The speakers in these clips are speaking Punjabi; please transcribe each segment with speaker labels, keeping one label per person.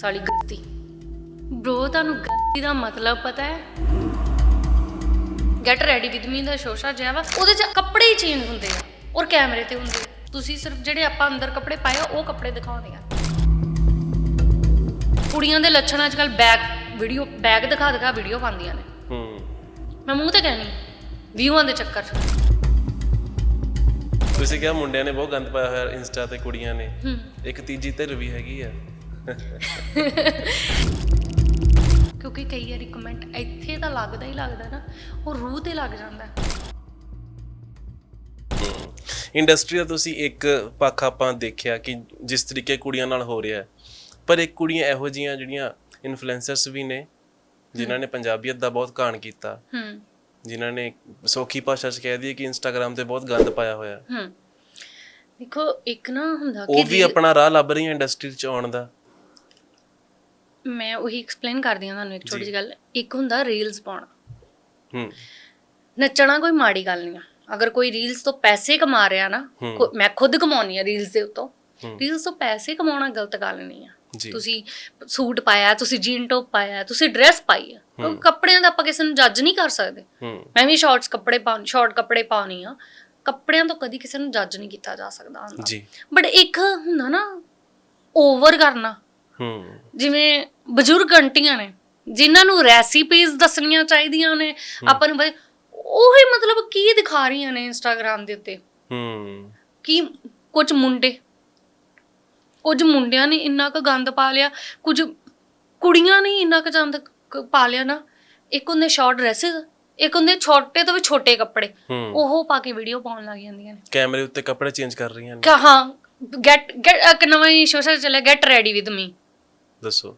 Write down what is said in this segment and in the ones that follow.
Speaker 1: ਸਾਲੀ ਗਲਤੀ। ਬ్రో ਤੁਹਾਨੂੰ ਗਲਤੀ ਦਾ ਮਤਲਬ ਪਤਾ ਹੈ? ਗੈਟ ਰੈਡੀ ਵਿਦ ਮੀ ਦਾ ਸ਼ੋਸ਼ਾ ਜਿਹਾ ਵਾ ਉਹਦੇ ਚ ਕੱਪੜੇ ਹੀ ਚੇਂਜ ਹੁੰਦੇ ਆ ਔਰ ਕੈਮਰੇ ਤੇ ਹੁੰਦੇ ਆ। ਤੁਸੀਂ ਸਿਰਫ ਜਿਹੜੇ ਆਪਾਂ ਅੰਦਰ ਕੱਪੜੇ ਪਾਏ ਆ ਉਹ ਕੱਪੜੇ ਦਿਖਾਉਂਦੇ ਆ। ਕੁੜੀਆਂ ਦੇ ਲੱਛਣ ਅੱਜ ਕੱਲ ਬੈਗ ਵੀਡੀਓ ਬੈਗ ਦਿਖਾ ਦਿਖਾ ਵੀਡੀਓ ਪਾਉਂਦੀਆਂ ਨੇ।
Speaker 2: ਹੂੰ।
Speaker 1: ਮੈਂ ਮੂੰਹ ਤੇ ਕਹਿਣੀ ਵਿਊਆਂ ਦੇ ਚੱਕਰ 'ਚ।
Speaker 2: ਤੁਸੀਂ ਕਿਹਾ ਮੁੰਡਿਆਂ ਨੇ ਬਹੁਤ ਗੰਦ ਪਾਇਆ ਹੋਇਆ ਇੰਸਟਾ ਤੇ ਕੁੜੀਆਂ ਨੇ।
Speaker 1: ਹੂੰ।
Speaker 2: ਇੱਕ ਤੀਜੀ ਧਿਰ ਵੀ ਹੈਗੀ ਆ।
Speaker 1: ਕਿਉਂਕਿ ਕਈ ਵਾਰੀ ਕਮੈਂਟ ਇੱਥੇ ਤਾਂ ਲੱਗਦਾ ਹੀ ਲੱਗਦਾ ਨਾ ਉਹ ਰੂਹ ਤੇ ਲੱਗ ਜਾਂਦਾ।
Speaker 2: ਇੰਡਸਟਰੀ ਦਾ ਤੁਸੀਂ ਇੱਕ ਪੱਖ ਆਪਾਂ ਦੇਖਿਆ ਕਿ ਜਿਸ ਤਰੀਕੇ ਕੁੜੀਆਂ ਨਾਲ ਹੋ ਰਿਹਾ ਹੈ ਪਰ ਇੱਕ ਕੁੜੀਆਂ ਇਹੋ ਜੀਆਂ ਜਿਹੜੀਆਂ ਇਨਫਲੂਐਂਸਰਸ ਵੀ ਨੇ ਜਿਨ੍ਹਾਂ ਨੇ ਪੰਜਾਬੀਅਤ ਦਾ ਬਹੁਤ ਕਾਣ ਕੀਤਾ।
Speaker 1: ਹੂੰ।
Speaker 2: ਜਿਨ੍ਹਾਂ ਨੇ ਸੌਖੀ ਭਾਸ਼ਾ 'ਚ ਕਹਿ ਦਈਏ ਕਿ ਇੰਸਟਾਗ੍ਰam ਤੇ ਬਹੁਤ ਗੰਦ ਪਾਇਆ ਹੋਇਆ।
Speaker 1: ਹੂੰ। ਦੇਖੋ ਇੱਕ ਨਾ ਹੁੰਦਾ
Speaker 2: ਉਹ
Speaker 1: ਕਿ
Speaker 2: ਵੀ ਆਪਣਾ ਰਾਹ ਲੱਭ ਰਹੀਆਂ ਇੰਡਸਟਰੀ 'ਚ ਆਉਣ ਦਾ।
Speaker 1: ਮੈਂ ਉਹੀ ਐਕਸਪਲੇਨ ਕਰਦੀ ਹਾਂ ਤੁਹਾਨੂੰ ਇੱਕ ਛੋਟੀ ਜਿਹੀ ਗੱਲ। ਇੱਕ ਹੁੰਦਾ ਰੀਲਸ ਪਾਉਣਾ।
Speaker 2: ਹੂੰ।
Speaker 1: ਨੱਚਣਾ ਕੋਈ ਮਾੜੀ ਗੱਲ ਨਹੀਂ ਆ। ਅਗਰ ਕੋਈ ਰੀਲਸ ਤੋਂ ਪੈਸੇ ਕਮਾ ਰਿਹਾ ਨਾ ਮੈਂ ਖੁਦ ਕਮਾਉਣੀ ਆ ਰੀਲਸ ਦੇ ਉੱਤੋਂ। ਰੀਲਸ ਤੋਂ ਪੈਸੇ ਕਮਾਉਣਾ ਗਲਤ ਗੱਲ ਨਹੀਂ ਆ। ਤੁਸੀਂ ਸੂਟ ਪਾਇਆ ਤੁਸੀਂ ਜੀਨ ਟੌਪ ਪਾਇਆ ਤੁਸੀਂ ਡਰੈਸ ਪਾਈ ਆ। ਕੱਪੜਿਆਂ ਦਾ ਆਪਾਂ ਕਿਸੇ ਨੂੰ ਜੱਜ ਨਹੀਂ ਕਰ ਸਕਦੇ। ਮੈਂ ਵੀ ਸ਼ਾਰਟਸ ਕੱਪੜੇ ਪਾ ਸ਼ਾਰਟ ਕੱਪੜੇ ਪਾਉਣੀ ਆ। ਕੱਪੜਿਆਂ ਤੋਂ ਕਦੀ ਕਿਸੇ ਨੂੰ ਜੱਜ ਨਹੀਂ ਕੀਤਾ ਜਾ ਸਕਦਾ ਹੁੰਦਾ।
Speaker 2: ਜੀ।
Speaker 1: ਬਟ ਇੱਕ ਹੁੰਦਾ ਨਾ ਓਵਰ ਕਰਨਾ।
Speaker 2: ਹੂੰ।
Speaker 1: ਜਿਵੇਂ ਬਜ਼ੁਰਗ ਆਂਟੀਆਂ ਨੇ ਜਿਨ੍ਹਾਂ ਨੂੰ ਰੈਸਿਪੀਜ਼ ਦੱਸਣੀਆਂ ਚਾਹੀਦੀਆਂ ਨੇ ਆਪਾਂ ਨੂੰ ਬਈ ਉਹੀ ਮਤਲਬ ਕੀ ਦਿਖਾ ਰਹੀਆਂ ਨੇ ਇੰਸਟਾਗ੍ਰam ਦੇ ਉੱਤੇ?
Speaker 2: ਹੂੰ।
Speaker 1: ਕਿ ਕੁਝ ਮੁੰਡੇ ਕੁਝ ਮੁੰਡਿਆਂ ਨੇ ਇੰਨਾ ਕੁ ਗੰਦ ਪਾ ਲਿਆ ਕੁਝ ਕੁੜੀਆਂ ਨੇ ਇੰਨਾ ਕੁ ਗੰਦ ਪਾ ਲਿਆ ਨਾ ਇੱਕ ਹੁੰਦੇ ਸ਼ਾਰਟ ਡਰੈਸਸ ਇੱਕ ਹੁੰਦੇ ਛੋਟੇ ਤੋਂ ਵੀ ਛੋਟੇ ਕੱਪੜੇ ਉਹ ਪਾ ਕੇ ਵੀਡੀਓ ਪਾਉਣ ਲੱਗ ਜਾਂਦੀਆਂ ਨੇ।
Speaker 2: ਕੈਮਰੇ ਉੱਤੇ ਕੱਪੜੇ ਚੇਂਜ ਕਰ ਰਹੀਆਂ ਨੇ।
Speaker 1: ਹਾਂ ਗੈਟ ਗੈਟ ਇੱਕ ਨਵਾਂ ਹੀ ਸੋਸ਼ਲ ਚੱਲਿਆ ਗੈਟ ਰੈਡੀ ਵਿਦ ਮੀ
Speaker 2: ਦੱਸੋ।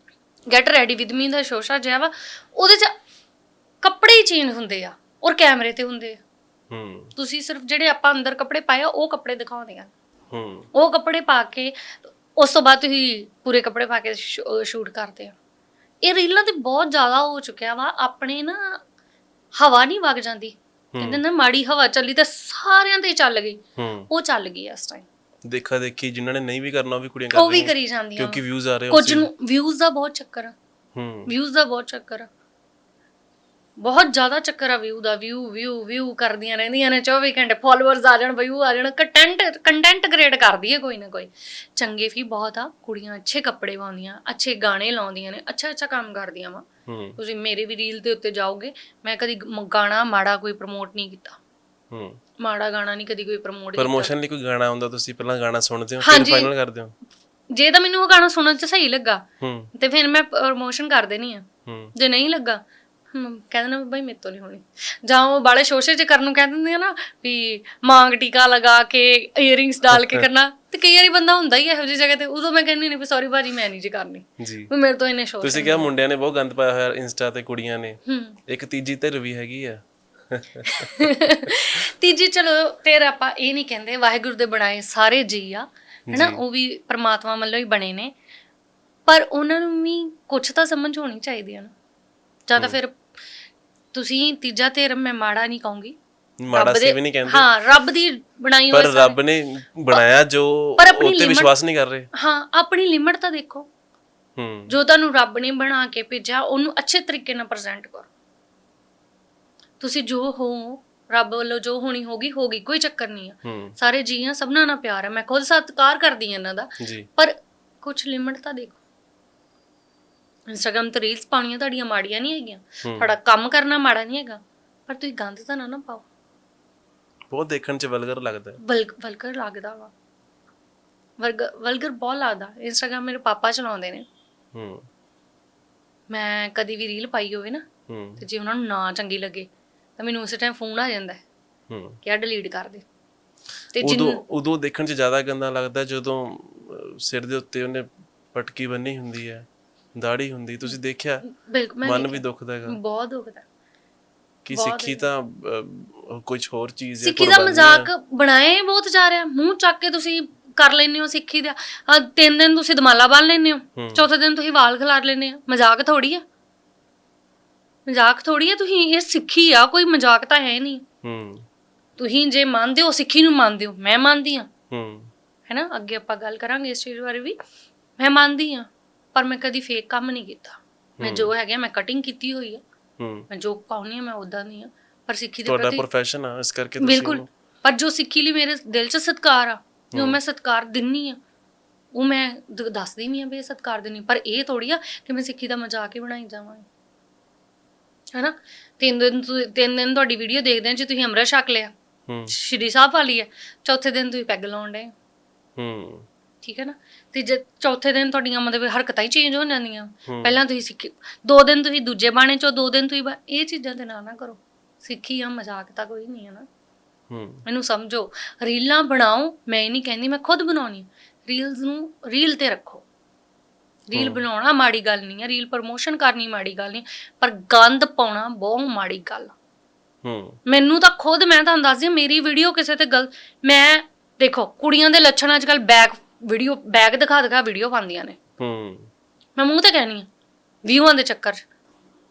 Speaker 1: ਗੈਟ ਰੈਡੀ ਵਿਦ ਮੀ ਦਾ ਸ਼ੋਸ਼ਾ ਜਿਹਾ ਵਾ ਉਹਦੇ ਚ ਕੱਪੜੇ ਹੀ ਚੇਂਜ ਹੁੰਦੇ ਆ ਔਰ ਕੈਮਰੇ ਤੇ ਹੁੰਦੇ ਆ।
Speaker 2: ਹੂੰ।
Speaker 1: ਤੁਸੀਂ ਸਿਰਫ ਜਿਹੜੇ ਆਪਾਂ ਅੰਦਰ ਕੱਪੜੇ ਪਾਏ ਆ ਉਹ ਕੱਪੜੇ ਦਿਖਾਉਂਦੇ ਆ।
Speaker 2: ਹੂੰ।
Speaker 1: ਉਹ ਕੱਪੜੇ ਪਾ ਕੇ ਉਸ ਤੋਂ ਬਾਅਦ ਤੁਸੀਂ ਪੂਰੇ ਕੱਪੜੇ ਪਾ ਕੇ ਸ਼ੂਟ ਕਰਦੇ ਆ। ਇਹ ਰੀਲਾਂ ਤੇ ਬਹੁਤ ਜ਼ਿਆਦਾ ਹੋ ਚੁੱਕਿਆ ਵਾ ਆਪਣੇ ਨਾ ਹਵਾ ਨਹੀਂ ਵਗ ਜਾਂਦੀ। ਕਹਿੰਦੇ ਨਾ ਮਾੜੀ ਹਵਾ ਚੱਲੀ ਤਾਂ ਸਾਰਿਆਂ ਤੇ ਚੱਲ ਗਈ।
Speaker 2: ਹੂੰ।
Speaker 1: ਉਹ ਚੱਲ ਗਈ ਇਸ ਟਾਈਮ
Speaker 2: ਦੇਖਾ ਦੇਖੀ ਜਿਨ੍ਹਾਂ ਨੇ ਨਹੀਂ ਵੀ ਕਰਨਾ ਉਹ ਵੀ ਕੁੜੀਆਂ ਕਰ
Speaker 1: ਉਹ ਵੀ
Speaker 2: ਰਹੀਆਂ
Speaker 1: ਕਰੀ ਜਾਂਦੀਆਂ
Speaker 2: ਕਿਉਂਕਿ ਵਿਊਜ਼ ਆ ਰਹੇ
Speaker 1: ਕੁਝ ਨੂੰ ਵਿਊਜ਼ ਦਾ ਬਹੁਤ ਚੱਕਰ ਆ।
Speaker 2: ਹੂੰ।
Speaker 1: ਵਿਊਜ਼ ਦਾ ਬਹੁਤ ਚੱਕਰ ਆ। ਬਹੁਤ ਜ਼ਿਆਦਾ ਚੱਕਰ ਆ ਵਿਊ ਦਾ। ਵਿਊ ਵਿਊ ਵਿਊ ਕਰਦੀਆਂ ਰਹਿੰਦੀਆਂ ਨੇ 24 ਘੰਟੇ ਫਾਲੋਅਰਸ ਆ ਜਾਣ ਵਿਊ ਆ ਜਾਣ ਕੰਟੈਂਟ ਕੰਟੈਂਟ ਕ੍ਰੀਏਟ ਕਰਦੀ ਹੈ ਕੋਈ ਨਾ ਕੋਈ। ਚੰਗੇ ਵੀ ਬਹੁਤ ਆ ਕੁੜੀਆਂ ਅੱਛੇ ਕੱਪੜੇ ਪਾਉਂਦੀਆਂ ਅੱਛੇ ਗਾਣੇ ਲਾਉਂਦੀਆਂ ਨੇ ਅੱਛਾ ਅੱਛਾ ਕੰਮ ਕਰਦੀਆਂ ਵਾ।
Speaker 2: ਹੂੰ।
Speaker 1: ਤੁਸੀਂ ਮੇਰੇ ਵੀ ਰੀਲ ਦੇ ਉੱਤੇ ਜਾਓਗੇ ਮੈਂ ਕਦੀ ਗ- ਗਾਣਾ ਮਾੜਾ ਕੋਈ ਪ੍ਰਮੋਟ ਨਹੀਂ ਕੀਤਾ।
Speaker 2: ਹੂੰ।
Speaker 1: ਮਾੜਾ ਗਾਣਾ ਨਹੀਂ ਕਦੀ ਕੋਈ ਪ੍ਰਮੋਟ ਕੀਤਾ।
Speaker 2: ਪ੍ਰਮੋਸ਼ਨ ਲਈ ਕੋਈ ਗਾਣਾ ਆਉਂਦਾ ਤੁਸੀਂ ਪਹਿਲਾਂ ਗਾਣਾ ਸੁਣਦੇ ਹੋ ਫਿਰ
Speaker 1: ਹਾਂਜੀ।
Speaker 2: ਫਾਈਨਲ ਕਰਦੇ ਹੋ?
Speaker 1: ਜੇ ਤਾਂ ਮੈਨੂੰ ਉਹ ਗਾਣਾ ਸੁਣਨ ਚ ਸਹੀ ਲੱਗਾ
Speaker 2: ਹੂੰ।
Speaker 1: ਤੇ ਫਿਰ ਮੈਂ ਪ੍ਰਮੋਸ਼ਨ ਕਰ ਦੇਣੀ ਆ।
Speaker 2: ਹੂੰ।
Speaker 1: ਜੇ ਨਹੀਂ ਲੱਗਾ ਹਮ, ਕਹਿ ਦੇਣਾ ਵੀ ਬਈ ਮੇਰੇ ਤੋਂ ਨਹੀਂ ਹੋਣੀ। ਜਾਂ ਉਹ ਬਾਲੇ ਸ਼ੋਸ਼ੇ ਚ ਕਰਨ ਨੂੰ ਕਹਿ ਦਿੰਦੇ ਆ ਨਾ ਵੀ ਮਾਂਗ ਟੀਕਾ ਲਗਾ ਕੇ ਇਅਰਿੰਗਸ ਡਾਲ ਕੇ ਕਰਨਾ ਤੇ ਕਈ ਵਾਰੀ ਬੰਦਾ ਹੁੰਦਾ ਹੀ ਇਹੋ ਜਿਹੀ ਜਗ੍ਹਾ ਤੇ ਉਦੋਂ ਮੈਂ ਕਹਿੰਦੀ ਨਹੀਂ ਵੀ ਸੌਰੀ ਬਾਜੀ ਮੈਂ ਨਹੀਂ ਜੀ ਕਰਨੀ।
Speaker 2: ਜੀ।
Speaker 1: ਵੀ ਮੇਰੇ ਤੋਂ ਇੰਨੇ ਸ਼ੋਸ਼
Speaker 2: ਤੁਸੀਂ ਕਿਹਾ ਮੁੰਡਿਆਂ ਨੇ ਬਹੁਤ ਗੰਦ ਪਾਇਆ ਹੋਇਆ ਇੰਸਟਾ ਤੇ ਕੁੜੀਆਂ ਨੇ।
Speaker 1: ਹੂੰ।
Speaker 2: ਇੱਕ ਤੀਜੀ ਧਿਰ ਵੀ ਹੈਗੀ ਆ।
Speaker 1: ਤੀਜੀ ਚਲੋ ਤੇਰਾ ਆਪਾਂ ਇਹ ਨਹੀਂ ਕਹਿੰਦੇ ਵਾਹਿਗੁਰੂ ਦੇ ਬਣਾਏ ਸਾਰੇ ਜੀ ਆ ਹੈਨਾ? ਉਹ ਵੀ ਪ੍ਰਮਾਤਮਾ ਵੱਲੋਂ ਹੀ ਬਣੇ ਨੇ। ਪਰ ਉਹਨਾਂ ਨੂੰ ਵੀ ਕੁਝ ਤਾਂ ਸਮਝ ਹੋਣੀ ਚਾਹੀਦੀ ਹੈ ਨਾ। ਜਾਂ ਤਾਂ ਫਿਰ ਤੁਸੀਂ ਤੀਜਾ ਧਿਰ ਮੈਂ ਮਾੜਾ ਨਹੀਂ ਕਹੂੰਗੀ।
Speaker 2: ਮਾੜਾ ਸੀ ਵੀ ਨਹੀਂ ਕਹਿੰਦੇ।
Speaker 1: ਹਾਂ ਰੱਬ ਦੀ ਬਣਾਈ
Speaker 2: ਪਰ
Speaker 1: ਹੋਈ
Speaker 2: ਰੱਬ ਨੇ ਬਣਾਇਆ ਜੋ
Speaker 1: ਪਰ
Speaker 2: ਉੱਤੇ ਵਿਸ਼ਵਾਸ ਨਹੀਂ ਕਰ ਰਹੇ।
Speaker 1: ਹਾਂ ਆਪਣੀ ਲਿਮਟ ਤਾਂ ਦੇਖੋ।
Speaker 2: ਹੂੰ
Speaker 1: ਜੋ ਤੁਹਾਨੂੰ ਰੱਬ ਨੇ ਬਣਾ ਕੇ ਭੇਜਿਆ ਉਹਨੂੰ ਅੱਛੇ ਤਰੀਕੇ ਨਾਲ ਪ੍ਰੈਜ਼ੈਂਟ ਕਰੋ। ਤੁਸੀਂ ਜੋ ਹੋ ਰੱਬ ਵੱਲੋਂ ਜੋ ਹੋਣੀ ਹੋਗੀ ਹੋਗੀ ਕੋਈ ਚੱਕਰ ਨਹੀਂ ਆ।
Speaker 2: ਹੂੰ।
Speaker 1: ਸਾਰੇ ਜੀਆਂ ਸਭਨਾਂ ਨਾਲ ਪਿਆਰ ਹੈ ਮੈਂ ਖੁਦ ਸਤਿਕਾਰ ਕਰਦੀ ਹਾਂ ਇਹਨਾਂ ਦਾ।
Speaker 2: ਜੀ।
Speaker 1: ਪਰ ਕੁਝ ਲਿਮਟ ਤਾਂ ਦੇਖੋ। ਇੰਸਟਾਗ੍ਰam ਤੇ ਰੀਲਸ ਪਾਉਣੀਆਂ ਤੁਹਾਡੀਆਂ ਮਾੜੀਆਂ ਨਹੀਂ ਹੈਗੀਆਂ। ਤੁਹਾਡਾ ਕੰਮ ਕਰਨਾ ਮਾੜਾ ਨਹੀਂ ਹੈਗਾ। ਪਰ ਤੁਸੀਂ ਗੰਦ ਤਾਂ ਨਾ ਨਾ ਪਾਓ।
Speaker 2: ਬਹੁਤ ਦੇਖਣ ਚ ਵਲਗਰ ਲੱਗਦਾ। ਹੈ।
Speaker 1: ਵਲਗ ਵਲਗਰ ਲੱਗਦਾ ਵਾ। ਵਲਗਰ ਵਲਗਰ ਬਹੁਤ ਲੱਗਦਾ। ਇੰਸਟਾਗ੍ਰam ਮੇਰੇ ਪਾਪਾ ਚਲਾਉਂਦੇ ਨੇ।
Speaker 2: ਹੂੰ।
Speaker 1: ਮੈਂ ਕਦੀ ਵੀ ਰੀਲ ਪਾਈ ਹੋਵੇ ਨਾ
Speaker 2: ਹੂੰ।
Speaker 1: ਤੇ ਜੇ ਉਹਨਾਂ ਨੂੰ ਨਾ ਚੰਗੀ ਲੱਗੇ ਤਾਂ ਮੈਨੂੰ ਉਸੇ ਟਾਈਮ ਫੋਨ ਆ ਜਾਂਦਾ ਹੈ
Speaker 2: ਹੂੰ।
Speaker 1: ਕਿ ਆ ਡਿਲੀਟ ਕਰ ਦੇ। ਤੇ
Speaker 2: ਉਦੋਂ
Speaker 1: ਜਿੰਨ
Speaker 2: ਉਦੋਂ ਦੇਖਣ ਚ ਜ਼ਿਆਦਾ ਗੰਦਾ ਲੱਗਦਾ ਜਦੋਂ ਅਹ, ਸਿਰ ਦੇ ਉੱਤੇ ਉਹਨੇ ਪਟਕੀ ਬੰਨੀ ਹੁੰਦੀ ਹੈ ਦਾੜੀ ਹੁੰਦੀ। ਤੁਸੀਂ ਦੇਖਿਆ?
Speaker 1: ਬਿਲਕੁਲ ਮੈਂ
Speaker 2: ਮਨ ਵੀ ਦੁਖਦਾ ਹੈਗਾ।
Speaker 1: ਬਹੁਤ ਦੁਖਦਾ।
Speaker 2: ਕਿ ਸਿੱਖੀ ਤਾਂ ਅਹ, ਕੁਝ ਹੋਰ ਚੀਜ਼ ਹੈ
Speaker 1: ਸਿੱਖੀ ਦਾ
Speaker 2: ਕੁਰਬਾਨੀ ਹੈ।
Speaker 1: ਮਜ਼ਾਕ ਬਣਾਏ ਬਹੁਤ ਜਾ ਰਿਹਾ। ਮੂੰਹ ਚੱਕ ਕੇ ਤੁਸੀਂ ਕਰ ਲੈਂਦੇ ਹੋ ਸਿੱਖੀ ਦਾ। ਆਹ ਤਿੰਨ ਦਿਨ ਤੁਸੀਂ ਦਮਾਲਾ ਬੰਨ ਲੈਂਦੇ ਹੋ। ਚੌਥੇ ਦਿਨ ਤੁਸੀਂ ਵਾਲ ਖਿਲਾਰ ਲੈਂਦੇ ਹੋ। ਮਜ਼ਾਕ ਥੋੜੀ ਆ। ਮਜ਼ਾਕ ਥੋੜੀ ਆ ਤੁਸੀਂ ਇਹ ਸਿੱਖੀ ਆ ਕੋਈ ਮਜ਼ਾਕ ਤਾਂ ਹੈ ਨਹੀਂ।
Speaker 2: ਹੂੰ।
Speaker 1: ਤੁਸੀਂ ਜੇ ਮੰਨਦੇ ਹੋ ਸਿੱਖੀ ਨੂੰ ਮੰਨਦੇ ਹੋ ਮੈਂ ਮੰਨਦੀ ਆ
Speaker 2: ਹੂੰ।
Speaker 1: ਹੈਨਾ? ਅੱਗੇ ਆਪਾਂ ਗੱਲ ਕਰਾਂਗੇ ਇਸ ਚੀਜ਼ ਬਾਰੇ ਵੀ। ਮੈਂ ਮੰਨਦੀ ਆ ਪਰ ਮੈਂ ਕਦੀ ਫੇਕ ਕੰਮ ਨਹੀਂ ਕੀਤਾ। ਮੈਂ ਜੋ ਹੈਗਾ ਮੈਂ ਕਟਿੰਗ ਕੀਤੀ ਹੋਈ ਆ।
Speaker 2: ਹੂੰ।
Speaker 1: ਮੈਂ ਜੋ ਪਾਉਣੀ ਆ ਮੈਂ ਉਦਾਂ ਦੀ ਆ ਪਰ ਸਿੱਖੀ ਦੇ
Speaker 2: ਤੁਹਾਡਾ
Speaker 1: ਪ੍ਰਤੀ
Speaker 2: ਪ੍ਰੋਫੈਸ਼ਨ ਆ ਇਸ ਕਰਕੇ ਤੁਸੀਂ
Speaker 1: ਬਿਲਕੁਲ। ਪਰ ਜੋ ਸਿੱਖੀ ਲਈ ਮੇਰੇ ਦਿਲ 'ਚ ਸਤਿਕਾਰ ਆ ਜੋ ਮੈਂ ਸਤਿਕਾਰ ਦਿੰਨੀ ਆ ਉਹ ਮੈਂ ਦ- ਦੱਸਦੀ ਨਹੀਂ ਆ ਵੀ ਇਹ ਸਤਿਕਾਰ ਦਿੰਨੀ ਪਰ ਇਹ ਥੋੜੀ ਆ ਕਿ ਮੈਂ ਸਿੱਖੀ ਦਾ ਮਜ਼ਾਕ ਹੀ ਬਣਾਈ ਜਾਵਾਂਗੀ ਹੈਨਾ? ਤਿੰਨ ਦਿਨ ਤੁਸੀਂ- ਤਿੰਨ ਦਿਨ ਤੁਹਾਡੀ ਵੀਡੀਓ ਦੇਖਦੇ ਆ ਜੇ ਤੁਸੀਂ ਅੰਮ੍ਰਿਤ ਛਕ ਲਿਆ
Speaker 2: ਹੂੰ।
Speaker 1: ਸ਼੍ਰੀ ਸਾਹਿਬ ਵਾਲੀ ਹੈ ਚੌਥੇ ਦਿਨ ਤੁਸੀਂ ਪੈਗ ਲਾਉਣ ਡੇ
Speaker 2: ਹੂੰ।
Speaker 1: ਠੀਕ ਹੈ ਨਾ? ਤੇ ਜੇ ਚੌਥੇ ਦਿਨ ਤੁਹਾਡੀਆਂ ਮਤਲਬ ਹਰਕਤਾਂ ਹੀ ਚੇਂਜ ਹੋ ਜਾਂਦੀਆਂ।
Speaker 2: ਹੂੰ।
Speaker 1: ਪਹਿਲਾਂ ਤੁਸੀਂ ਸਿੱਖੀ ਦੋ ਦਿਨ ਤੁਸੀਂ ਦੂਜੇ ਬਾਣੇ ਚੋਂ ਦੋ ਦਿਨ ਤੁਸੀਂ ਬਾ- ਇਹ ਚੀਜ਼ਾਂ ਤੇ ਨਾ ਨਾ ਕਰੋ। ਸਿੱਖੀ ਆ ਮਜ਼ਾਕ ਤਾਂ ਕੋਈ ਨਹੀਂ ਹੈ ਨਾ।
Speaker 2: ਹੂੰ।
Speaker 1: ਮੈਨੂੰ ਸਮਝੋ ਰੀਲਾਂ ਬਣਾਓ ਮੈਂ ਇਹ ਨਹੀਂ ਕਹਿੰਦੀ ਮੈਂ ਖੁਦ ਬਣਾਉਣੀ ਰੀਲਸ ਨੂੰ ਰੀਲ ਤੇ ਰੱਖੋ। ਰੀਲ ਬਣਾਉਣਾ ਮਾੜੀ ਗੱਲ ਨਹੀਂ ਹੈ ਰੀਲ ਪ੍ਰਮੋਸ਼ਨ ਕਰਨੀ ਮਾੜੀ ਗੱਲ ਨਹੀਂ ਪਰ ਗੰਦ ਪਾਉਣਾ ਬਹੁਤ ਮਾੜੀ ਗੱਲ।
Speaker 2: ਹੂੰ।
Speaker 1: ਮੈਨੂੰ ਤਾਂ ਖੁਦ ਮੈਂ ਤੁਹਾਨੂੰ ਦੱਸਦੀ ਹਾਂ, ਮੇਰੀ ਵੀਡੀਓ ਕਿਸੇ ਤੇ ਗਲ ਮੈਂ ਦੇਖੋ ਕੁੜੀਆਂ ਦੇ ਲੱਛਣ ਅੱਜ ਕੱਲ ਬੈਕ ਵੀਡੀਓ ਬੈਕ ਦਿਖਾ ਦਿਖਾ ਵੀਡੀਓ ਪਾਉਂਦੀਆਂ ਨੇ।
Speaker 2: ਹੂੰ।
Speaker 1: ਮੈਂ ਮੂੰਹ ਤੇ ਕਹਿਣੀ ਆ ਵਿਊਆਂ ਦੇ ਚੱਕਰ 'ਚ।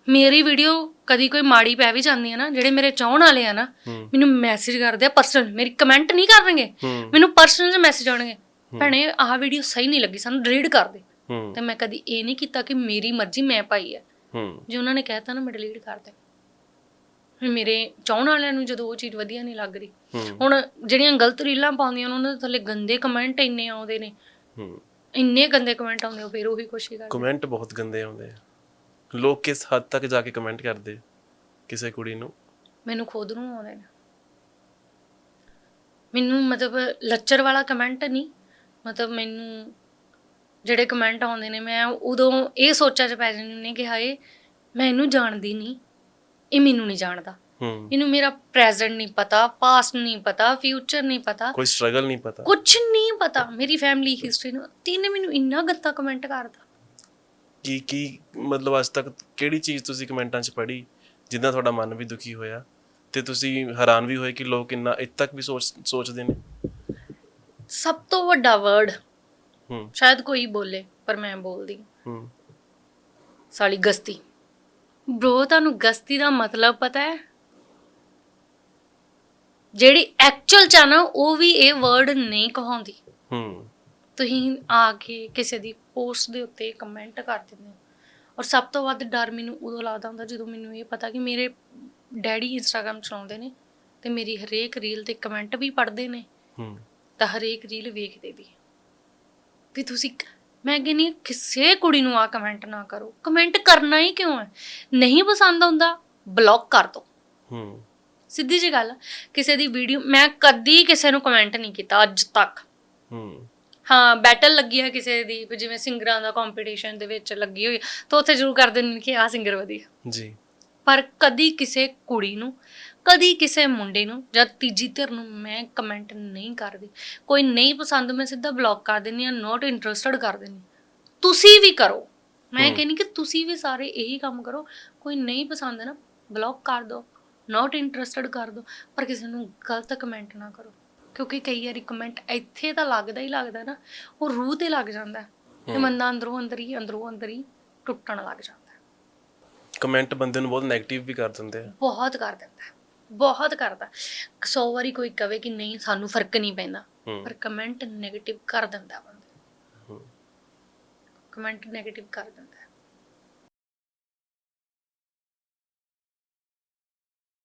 Speaker 1: ਮੇਰੀ ਵੀਡੀਓ ਕਦੀ ਕੋਈ ਮਾੜੀ ਪੈ ਵੀ ਜਾਂਦੀ ਹੈ ਨਾ ਜਿਹੜੇ ਮੇਰੇ ਚਾਹਣ ਵਾਲੇ ਆ ਨਾ
Speaker 2: ਹੂੰ।
Speaker 1: ਮੈਨੂੰ ਮੈਸੇਜ ਕਰਦੇ ਆ ਪਰਸਨਲ ਮੇਰੀ ਕਮੈਂਟ ਨਹੀਂ ਕਰਨਗੇ।
Speaker 2: ਹੂੰ।
Speaker 1: ਮੈਨੂੰ ਪਰਸਨਲ 'ਚ ਮੈਸੇਜ ਆਉਣਗੇ। ਭੈਣੇ ਆਹ ਵੀਡੀਓ ਸਹੀ ਨਹੀਂ ਲੱਗੀ ਸਾਨੂੰ ਡਿਲੀਟ ਕਰ ਦੇ। ਤੇ ਮੈਂ ਕਦੀ ਇਹ ਨਹੀਂ ਕੀਤਾ ਕਿ ਮੇਰੀ ਮਰਜ਼ੀ ਮੈਂ ਪਾਈ ਹੈ
Speaker 2: ਹੂੰ।
Speaker 1: ਜੇ ਉਹਨਾਂ ਨੇ ਕਹਿਤਾ ਨਾ ਮੈਂ ਡਿਲੀਟ ਕਰ ਦੇ। ਫਿਰ ਮੇਰੇ ਚਾਹਣ ਵਾਲਿਆਂ ਨੂੰ ਜਦੋਂ ਉਹ ਚੀਜ਼ ਵਧੀਆ ਨਹੀਂ ਲੱਗ ਰਹੀ। ਹੁਣ ਜਿਹੜੀਆਂ ਗਲਤ ਰੀਲਾਂ ਪਾਉਂਦੀਆਂ ਉਹਨਾਂ ਦੇ ਥੱਲੇ ਗੰਦੇ ਕਮੈਂਟ ਇੰਨੇ ਆਉਂਦੇ ਨੇ।
Speaker 2: ਹੂੰ।
Speaker 1: ਇੰਨੇ ਗੰਦੇ ਕਮੈਂਟ ਆਉਂਦੇ ਉਹ ਫਿਰ ਉਹੀ ਕੋਸ਼ਿਸ਼ ਕਰਦੇ।
Speaker 2: ਕਮੈਂਟ ਬਹੁਤ ਗੰਦੇ ਆਉਂਦੇ ਆ। ਲੋਕ ਕਿਸ ਹੱਦ ਤੱਕ ਜਾ ਕੇ ਕਮੈਂਟ ਕਰਦੇ ਕਿਸੇ ਕੁੜੀ ਨੂੰ?
Speaker 1: ਮੈਨੂੰ ਖੁਦ ਨੂੰ ਆਉਂਦੇ ਨੇ। ਮੈਨੂੰ ਮਤਲਬ ਲੱਚਰ ਵਾਲਾ ਕਮੈਂਟ ਨਹੀਂ ਮਤਲਬ ਮੈਨੂੰ ਜਿਹੜੇ ਕਮੈਂਟ ਆਉਂਦੇ ਨੇ ਮੈਂ ਉਦੋਂ ਇਹ ਸੋਚਾਂ 'ਚ ਪੈ ਜਾਂਦੀ ਹੁੰਦੀ ਕਿ ਹਾਏ ਮੈਂ ਇਹਨੂੰ ਜਾਣਦੀ ਨਹੀਂ ਇਹ ਮੈਨੂੰ ਨਹੀਂ ਜਾਣਦਾ।
Speaker 2: ਹੂੰ।
Speaker 1: ਇਹਨੂੰ ਮੇਰਾ ਪ੍ਰੈਜ਼ੈਂਟ ਨਹੀਂ ਪਤਾ ਪਾਸਟ ਨਹੀਂ ਪਤਾ ਫਿਊਚਰ ਨਹੀਂ ਪਤਾ।
Speaker 2: ਕੋਈ ਸਟਰਗਲ ਨਹੀਂ ਪਤਾ।
Speaker 1: ਕੁਝ ਨਹੀਂ ਪਤਾ। ਮੇਰੀ ਫੈਮਿਲੀ ਹਿਸਟਰੀ ਨੂੰ ਤਿੰਨ ਮੈਨੂੰ ਇੰਨਾ ਗੰਦਾ ਕਮੈਂਟ ਕਰਦਾ।
Speaker 2: ਕੀ ਕੀ ਮਤਲਬ ਅੱਜ ਤੱਕ ਕਿਹੜੀ ਚੀਜ਼ ਤੁਸੀਂ ਕਮੈਂਟਾਂ 'ਚ ਪੜ੍ਹੀ ਜਿੱਦਾਂ ਤੁਹਾਡਾ ਮਨ ਵੀ ਦੁਖੀ ਹੋਇਆ ਤੇ ਤੁਸੀਂ ਹੈਰਾਨ ਵੀ ਹੋਏ ਕਿ ਲੋਕ ਇੰਨਾ ਇੱਥੇ ਤੱਕ ਵੀ ਸੋਚ ਸੋਚਦੇ ਨੇ?
Speaker 1: ਸਭ ਤੋਂ ਵੱਡਾ ਵਰਡ
Speaker 2: ਹੂੰ।
Speaker 1: ਸ਼ਾਇਦ ਕੋਈ ਬੋਲੇ ਪਰ ਮੈਂ ਬੋਲਦੀ। ਹਾਂ। ਸਾਲੀ ਗਸਤੀ। ਬ్రో ਤੁਹਾਨੂੰ ਗਸਤੀ ਦਾ ਮਤਲਬ ਪਤਾ ਹੈ? ਜਿਹੜੀ ਐਕਚੁਅਲ ਚ ਆ ਨਾ ਉਹ ਵੀ ਇਹ ਵਰਡ ਨਹੀਂ ਕਹਾਉਂਦੀ।
Speaker 2: ਹੂੰ।
Speaker 1: ਤੁਸੀਂ ਆ ਕੇ ਕਿਸੇ ਦੀ ਪੋਸਟ ਦੇ ਉੱਤੇ ਕਮੈਂਟ ਕਰ ਦਿੰਦੇ ਹੋ। ਔਰ ਸਭ ਤੋਂ ਵੱਧ ਡਰ ਮੈਨੂੰ ਉਦੋਂ ਲੱਗਦਾ ਹੁੰਦਾ ਜਦੋਂ ਮੈਨੂੰ ਇਹ ਪਤਾ ਕਿ ਮੇਰੇ ਡੈਡੀ ਇੰਸਟਾਗ੍ਰam ਚਲਾਉਂਦੇ ਨੇ ਤੇ ਮੇਰੀ ਹਰੇਕ ਰੀਲ ਤੇ ਕਮੈਂਟ ਵੀ ਪੜ੍ਹਦੇ ਨੇ।
Speaker 2: ਹੂੰ।
Speaker 1: ਤਾਂ ਹਰੇਕ ਰੀਲ ਵੇਖਦੇ ਵੀ। ਵੀ ਤੁਸੀਂ ਮੈਂ ਕਹਿੰਦੀ ਹਾਂ, ਕਿਸੇ ਕੁੜੀ ਨੂੰ ਆ ਕਮੈਂਟ ਨਾ ਕਰੋ। ਕਮੈਂਟ ਕਰਨਾ ਹੀ ਕਿਉਂ ਹੈ? ਨਹੀਂ ਪਸੰਦ ਆਉਂਦਾ ਬਲੌਕ ਕਰ ਦੋ।
Speaker 2: ਹੂੰ।
Speaker 1: ਸਿੱਧੀ ਜੀ ਗੱਲ ਆ। ਕਿਸੇ ਦੀ ਵੀਡੀਓ ਮੈਂ ਕਦੀ ਕਿਸੇ ਨੂੰ ਕਮੈਂਟ ਨਹੀਂ ਕੀਤਾ ਅੱਜ ਤੱਕ।
Speaker 2: ਹੂੰ।
Speaker 1: ਹਾਂ ਬੈਟਲ ਲੱਗੀ ਹੈ ਕਿਸੇ ਦੀ ਵੀ ਜਿਵੇਂ ਸਿੰਗਰਾਂ ਦਾ ਕੰਪੀਟੀਸ਼ਨ ਦੇ ਵਿੱਚ ਲੱਗੀ ਹੋਈ ਤਾਂ ਉੱਥੇ ਜ਼ਰੂਰ ਕਰ ਦਿੰਦੇ ਨੇ ਕਿ ਆ ਸਿੰਗਰ ਵਧੀਆ।
Speaker 2: ਜੀ।
Speaker 1: ਪਰ ਕਦੀ ਕਿਸੇ ਕੁੜੀ ਨੂੰ ਕਦੀ ਕਿਸੇ ਮੁੰਡੇ ਨੂੰ ਜਾਂ ਤੀਜੀ ਧਿਰ ਨੂੰ ਮੈਂ ਕਮੈਂਟ ਨਹੀਂ ਕਰਦੀ ਕੋਈ ਨਹੀਂ ਪਸੰਦ ਮੈਂ ਸਿੱਧਾ ਬਲੌਕ ਕਰ ਦਿੰਦੀ ਆ ਨੋਟ ਇੰਟਰਸਟਡ ਕਰ ਦਿੰਦੀ। ਤੁਸੀਂ ਵੀ ਕਰੋ ਮੈਂ। ਕਹਿੰਨੀ ਕਿ ਤੁਸੀਂ ਵੀ ਸਾਰੇ ਇਹੀ ਕੰਮ ਕਰੋ ਕੋਈ ਨਹੀਂ ਪਸੰਦ ਨਾ ਬਲੌਕ ਕਰ ਦਿਓ ਨੋਟ ਇੰਟਰਸਟਡ ਕਰ ਦਿਓ ਪਰ ਕਿਸੇ ਨੂੰ ਗਲਤ ਕਮੈਂਟ ਨਾ ਕਰੋ ਕਿਉਂਕਿ ਕਈ ਵਾਰੀ ਕਮੈਂਟ ਇੱਥੇ ਤਾਂ ਲੱਗਦਾ ਹੀ ਲੱਗਦਾ ਨਾ ਉਹ ਰੂਹ ਤੇ ਲੱਗ ਜਾਂਦਾ। ਤੇ
Speaker 2: ਹਮ।
Speaker 1: ਬੰਦਾ ਅੰਦਰੋਂ ਅੰਦਰ ਹੀ ਅੰਦਰੋਂ ਅੰਦਰ ਹੀ ਟੁੱਟਣ ਲੱਗ ਜਾਂਦਾ।
Speaker 2: ਕਮੈਂਟ ਬੰਦੇ ਨੂੰ ਬਹੁਤ 네ਗੇਟਿਵ ਵੀ ਕਰ ਦਿੰਦੇ ਆ
Speaker 1: ਬਹੁਤ ਕਰ ਦਿੰਦਾ। ਬਹੁਤ ਕਰਦਾ 100 ਵਾਰੀ ਕੋਈ ਕਵੇ ਕਿ ਨਹੀਂ ਸਾਨੂੰ ਫ਼ਰਕ ਨਹੀਂ ਪੈਂਦਾ ਪਰ ਕਮੈਂਟ 네ਗੇਟਿਵ ਕਰ ਦਿੰਦਾ ਬੰਦੇ। ਕਮੈਂਟ 네ਗੇਟਿਵ ਕਰ ਦਿੰਦਾ।